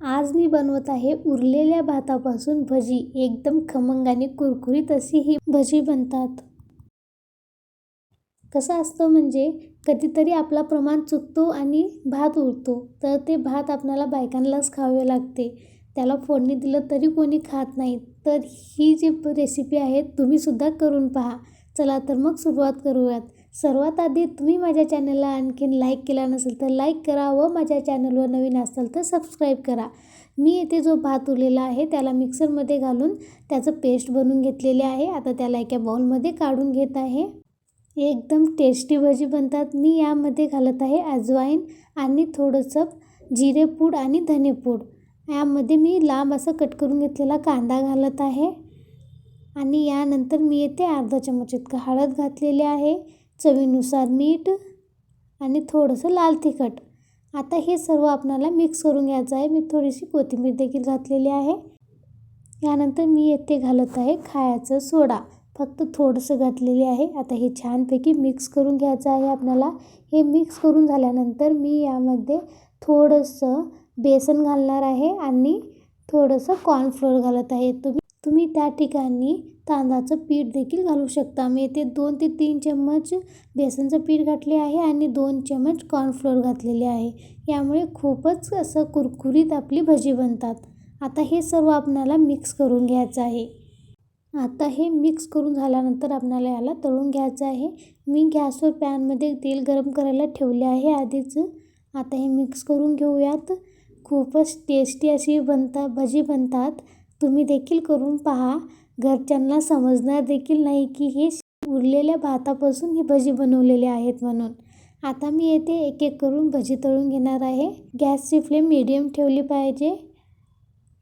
आज मी बनवत आहे उरलेल्या भातापासून भजी. एकदम खमंग आणि कुरकुरीत अशी ही भजी बनतात. कसं असतं म्हणजे कधीतरी आपला प्रमाण चुकतो आणि भात उरतो तर ते भात आपल्याला बायकांनाच खावे लागते. त्याला फोडणी दिलं तरी कोणी खात नाही तर ही जी रेसिपी आहे तुम्हीसुद्धा करून पहा. चला तर मग सुरुवात करूयात. सर्वात आधी तुम्ही माझ्या चॅनलला आणखीन लाईक केला नसेल तर लाईक करा व माझ्या चॅनलवर नवीन असाल तर सबस्क्राईब करा. मी येथे जो भात उरलेला आहे त्याला मिक्सरमध्ये घालून त्याचं पेस्ट बनवून घेतलेले आहे. आता त्याला एका बाउलमध्ये काढून घेत आहे. एकदम टेस्टी भजी बनतात. मी यामध्ये घालत आहे अजवाईन आणि थोडंसं जिरेपूड आणि धनेपूड. यामध्ये मी लांब असं कट करून घेतलेला कांदा घालत आहे. आणि यानंतर मी येथे अर्धा चमच इतकं हळद घातलेले आहे चवीनुसार मीठ आणि थोडंसं लाल तिखट. आता हे सर्व आपणाला मिक्स करून घ्यायचं आहे. मी थोडीशी कोथिंबीर देखील घातलेली आहे. यानंतर मी येथे घालत आहे खायचं सोडा. फक्त थोडंसं घातलेले आहे. आता हे छानपैकी मिक्स करून घ्यायचं आहे आपल्याला हे मिक्स करून झाल्यानंतर मी यामध्ये थोडंसं बेसन घालणार आहे आणि थोडंसं कॉर्नफ्लोअर घालत आहे. तुम्ही तुम्ही त्या ठिकाणी तांदळाचं पीठ देखील घालू शकता. मी येथे दोन ते तीन चम्मच बेसनचं पीठ घातले आहे आणि दोन चम्मच कॉर्नफ्लोअर घातलेले आहे. यामुळे खूपच असं कुरकुरीत आपली भजी बनतात. आता हे सर्व आपणाला मिक्स करून घ्यायचं आहे. आता हे मिक्स करून झाल्यानंतर आपणाला याला तळून घ्यायचं आहे. मी गॅसवर पॅनमध्ये तेल गरम करायला ठेवले आहे आधीच. आता हे मिक्स करून घेऊयात. खूपच टेस्टी अशी बनतात भजी बनतात. तुम्ही देखील करून पहा. घरच्यांना समजणार देखील नाही की हे उरलेल्या भातापासून ही भजी बनवलेली आहेत म्हणून. आता मी येथे एक एक करून भजी तळून घेणार आहे. गॅसची फ्लेम मीडियम ठेवली पाहिजे.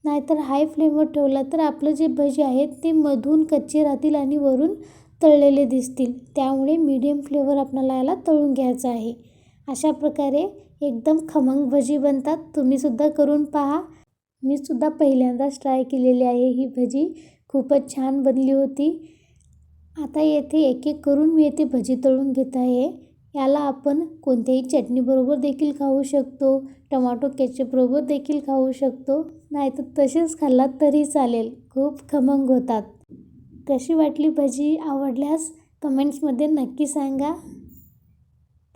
नाहीतर हाय फ्लेमवर ठेवला तर आपलं जे भजी आहेत ते मधून कच्चे राहतील आणि वरून तळलेले दिसतील. त्यामुळे मीडियम फ्लेवर आपल्याला याला तळून घ्यायचं आहे. अशा प्रकारे एकदम खमंग भजी बनतात. तुम्हीसुद्धा करून पहा. मी सुद्धा पहिल्यांदाच ट्राय केलेली आहे ही भजी. खूपच छान बनली होती. आता येथे एक एक करून मी येथे भजी तळून घेत आहे. याला आपण कोणत्याही चटणीबरोबर देखील खाऊ शकतो. टमाटो केचपबरोबर देखील खाऊ शकतो. नाहीतर तसेच खाल्लात तरी चालेल. खूप खमंग होतात. कशी वाटली भजी? आवडल्यास कमेंट्समध्ये नक्की सांगा.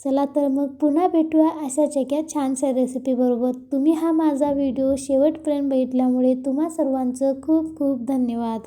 चला तर मग पुन्हा भेटूया अशाच एका छानशा रेसिपीबरोबर तुम्ही हा माझा व्हिडिओ शेवटपर्यंत बघितल्यामुळे तुम्हा सर्वांचं खूप खूप धन्यवाद.